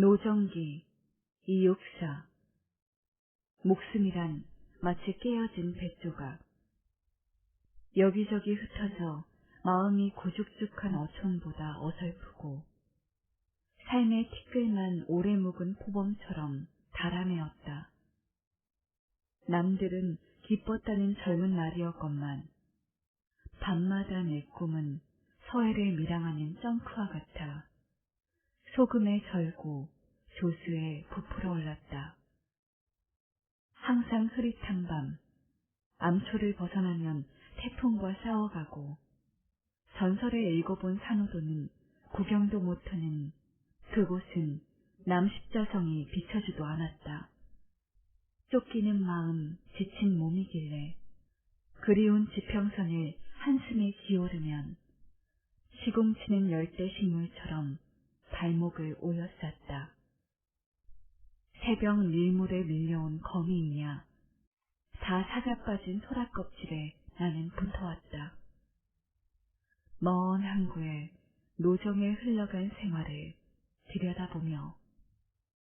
노정기, 이육사. 목숨이란 마치 깨어진 뱃조각. 여기저기 흩어져 마음이 고죽죽한 어촌보다 어설프고 삶의 티끌만 오래 묵은 포범처럼 달아매었다. 남들은 기뻤다는 젊은 날이었건만 밤마다 내 꿈은 서해를 밀항하는 점크와 같아 소금에 절고 조수에 부풀어 올랐다. 항상 흐릿한 밤, 암초를 벗어나면 태풍과 싸워가고 전설에 읽어본 산호도는 구경도 못하는 그곳은 남십자성이 비춰주도 않았다. 쫓기는 마음, 지친 몸이길래 그리운 지평선을 한숨에 기오르면 시공치는 열대 식물처럼 발목을 오였었다. 새벽 밀물에 밀려온 거미이냐, 다 사가 빠진 소라 껍질에 나는 붙어왔다. 먼 항구에 노정에 흘러간 생활을 들여다보며